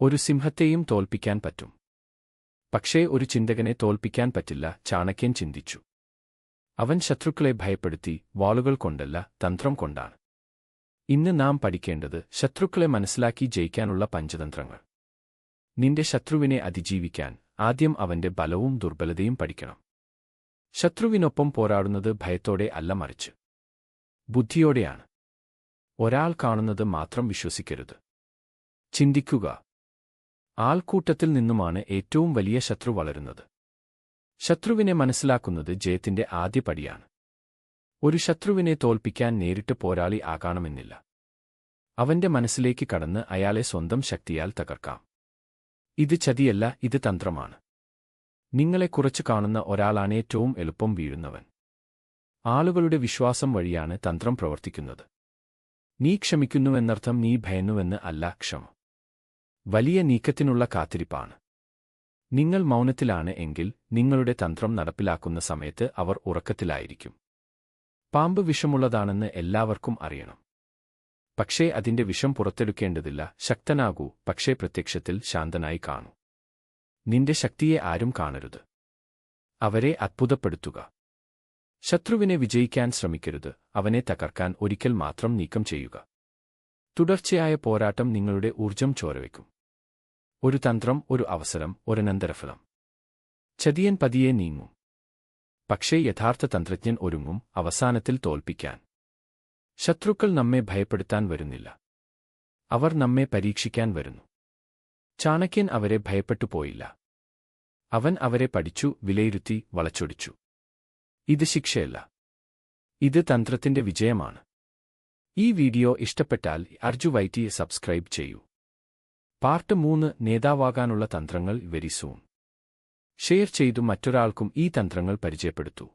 ഒരു സിംഹത്തെയും തോൽപ്പിക്കാൻ പറ്റും. പക്ഷേ ഒരു ചിന്തകനെ തോൽപ്പിക്കാൻ പറ്റില്ല ചാണക്യൻ ചിന്തിച്ചു. അവൻ ശത്രുക്കളെ ഭയപ്പെടുത്തി വാളുകൾ കൊണ്ടല്ല തന്ത്രം കൊണ്ടാണ്. ഇന്ന് നാം പഠിക്കേണ്ടത് ശത്രുക്കളെ മനസ്സിലാക്കി ജയിക്കാനുള്ള പഞ്ചതന്ത്രങ്ങൾ. നിന്റെ ശത്രുവിനെ അതിജീവിക്കാൻ ആദ്യം അവന്റെ ബലവും ദുർബലതയും പഠിക്കണം. ശത്രുവിനൊപ്പം പോരാടുന്നത് ഭയത്തോടെ അല്ല മറിച്ച്. ബുദ്ധിയോടെയാണ്. ഒരാൾ കാണുന്നത് മാത്രം വിശ്വസിക്കരുത്. ചിന്തിക്കുക. ആൾക്കൂട്ടത്തിൽ നിന്നുമാണ് ഏറ്റവും വലിയ ശത്രു വളരുന്നത്. ശത്രുവിനെ മനസ്സിലാക്കുന്നത് ജയത്തിന്റെ ആദ്യപടിയാണ് ഒരു ശത്രുവിനെ തോൽപ്പിക്കാൻ നേരിട്ട് പോരാളി ആകാണമെന്നില്ല. അവന്റെ മനസ്സിലേക്ക് കടന്ന് അയാളെ സ്വന്തം ശക്തിയാൽ തകർക്കാം. ഇത് ചതിയല്ല ഇത് തന്ത്രമാണ്. നിങ്ങളെ കുറച്ചു കാണുന്ന ഒരാളാണ് ഏറ്റവും എളുപ്പം വീഴുന്നവൻ. ആളുകളുടെ വിശ്വാസം വഴിയാണ് തന്ത്രം പ്രവർത്തിക്കുന്നത്. നീ ക്ഷമിക്കുന്നുവെന്നർത്ഥം നീ ഭയന്നുവെന്ന് അല്ല ക്ഷമ. വലിയ നീക്കത്തിനുള്ള കാത്തിരിപ്പാണ്. നിങ്ങൾ മൗനത്തിലാണ് എങ്കിൽ നിങ്ങളുടെ തന്ത്രം നടപ്പിലാക്കുന്ന സമയത്ത് അവർ ഉറക്കത്തിലായിരിക്കും. പാമ്പ് വിഷമുള്ളതാണെന്ന് എല്ലാവർക്കും അറിയണം. പക്ഷേ അതിന്റെ വിഷം പുറത്തെടുക്കേണ്ടതില്ല ശക്തനാകൂ പക്ഷേ പ്രത്യക്ഷത്തിൽ ശാന്തനായി കാണൂ. നിന്റെ ശക്തിയെ ആരും കാണരുത്. അവരെ അത്ഭുതപ്പെടുത്തുക. ശത്രുവിനെ വിജയിക്കാൻ ശ്രമിക്കരുത് അവനെ തകർക്കാൻ ഒരിക്കൽ മാത്രം നീക്കം ചെയ്യുക. തുടർച്ചയായ പോരാട്ടം നിങ്ങളുടെ ഊർജം ചോരവയ്ക്കും ഒരു തന്ത്രം ഒരു അവസരം ഒരനന്തരഫലം ചതിയൻ പതിയെ നീങ്ങും. പക്ഷേ യഥാർത്ഥ തന്ത്രജ്ഞൻ ഒരുങ്ങും അവസാനത്തിൽ തോൽപ്പിക്കാൻ. ശത്രുക്കൾ നമ്മെ ഭയപ്പെടുത്താൻ വരുന്നില്ല. അവർ നമ്മെ പരീക്ഷിക്കാൻ വരുന്നു. ചാണക്യൻ അവരെ ഭയപ്പെട്ടു പോയില്ല. അവൻ അവരെ പഠിച്ചു വിലയിരുത്തി വളച്ചൊടിച്ചു. ഇത് ശിക്ഷയല്ല. ഇത് തന്ത്രത്തിന്റെ വിജയമാണ്. ഈ വീഡിയോ ഇഷ്ടപ്പെട്ടാൽ അർജു വൈറ്റി സബ്സ്ക്രൈബ് ചെയ്യൂ. പാർട്ട് മൂന്ന് നേതാവാകാനുള്ള തന്ത്രങ്ങൾ വെരി സൂൺ ഷെയർ ചെയ്തു മറ്റൊരാൾക്കും ഈ തന്ത്രങ്ങൾ പരിചയപ്പെടുത്തൂ.